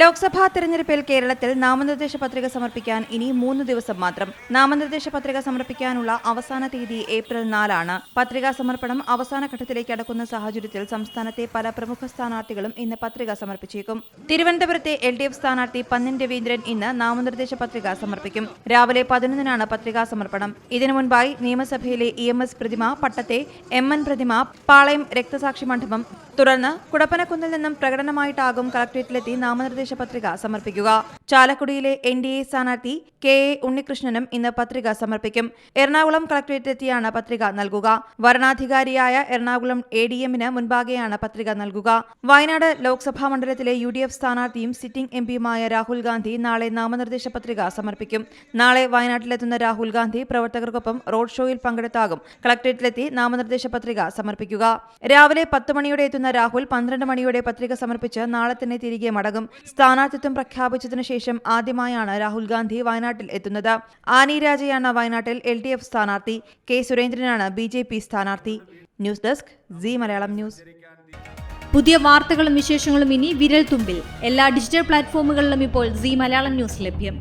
ലോക്സഭാ തെരഞ്ഞെടുപ്പിൽ കേരളത്തിൽ നാമനിർദ്ദേശ പത്രിക സമർപ്പിക്കാൻ ഇനി മൂന്ന് ദിവസം മാത്രം. നാമനിർദ്ദേശ പത്രിക സമർപ്പിക്കാനുള്ള അവസാന തീയതി ഏപ്രിൽ നാലാണ്. പത്രികാ സമർപ്പണം അവസാന ഘട്ടത്തിലേക്ക് അടക്കുന്ന സാഹചര്യത്തിൽ സംസ്ഥാനത്തെ പല പ്രമുഖ സ്ഥാനാർത്ഥികളും ഇന്ന് പത്രിക സമർപ്പിച്ചേക്കും. തിരുവനന്തപുരത്തെ എൽ ഡി എഫ് സ്ഥാനാർത്ഥി പന്നൻ രവീന്ദ്രൻ ഇന്ന് നാമനിർദ്ദേശ പത്രിക സമർപ്പിക്കും. രാവിലെ പതിനൊന്നിനാണ് പത്രികാ സമർപ്പണം. ഇതിനു മുൻപായി നിയമസഭയിലെ ഇ എം എസ് പ്രതിമ പട്ടത്തെ എം എൻ പ്രതിമ പാളയം രക്തസാക്ഷി മണ്ഡപം തുടർന്ന് കുടപ്പനക്കുന്നിൽ നിന്നും പ്രകടനമായിട്ടാകും കളക്ടറേറ്റിലെത്തി നാമനിർദ്ദേശ പത്രിക സമർപ്പിക്കുക ചാലക്കുടിയിലെ എൻ ഡി എ സ്ഥാനാർത്ഥി കെ എ ഉണ്ണികൃഷ്ണനും ഇന്ന് പത്രിക സമർപ്പിക്കും. എറണാകുളം കളക്ടറേറ്റിലെത്തിയാണ് പത്രിക നൽകുക. വരണാധികാരിയായ എറണാകുളം എ ഡി എമ്മിന് മുൻപാകെയാണ് പത്രിക നൽകുക. വയനാട് ലോക്സഭാ മണ്ഡലത്തിലെ യു ഡി എഫ് സ്ഥാനാർത്ഥിയും സിറ്റിംഗ് എം പിയുമായ രാഹുൽ ഗാന്ധി നാളെ നാമനിർദ്ദേശ പത്രിക സമർപ്പിക്കും. നാളെ വയനാട്ടിലെത്തുന്ന രാഹുൽ ഗാന്ധി പ്രവർത്തകർക്കൊപ്പം റോഡ് ഷോയിൽ പങ്കെടുത്താകും. കളക്ടറേറ്റിലെത്തി നാമനിർദ്ദേശ പത്രിക സമർപ്പിക്കുക. രാവിലെ പത്ത് മണിയോടെ എത്തുന്ന രാഹുൽ പന്ത്രണ്ട് മണിയോടെ പത്രിക സമർപ്പിച്ച് നാളെ തന്നെ തിരികെ മടങ്ങും. സ്ഥാനാർത്ഥിത്വം പ്രഖ്യാപിച്ചതിനു ശേഷം ആദ്യമായാണ് രാഹുൽ ഗാന്ധി വയനാട്ടിൽ എത്തുന്നത്. ആനി രാജയാണ് വയനാട്ടിൽ എൽ ഡി എഫ് സ്ഥാനാർത്ഥി. കെ സുരേന്ദ്രനാണ് ബി ജെ പി സ്ഥാനാർത്ഥി. News desk Zee Malayalam news. പുതിയ വാർത്തകളും വിശേഷങ്ങളും ഇനി വിരൽ തുമ്പിൽ. എല്ലാ ഡിജിറ്റൽ പ്ലാറ്റ്ഫോമുകളിലും ഇപ്പോൾ സി മലയാളം ന്യൂസ് ലഭ്യം.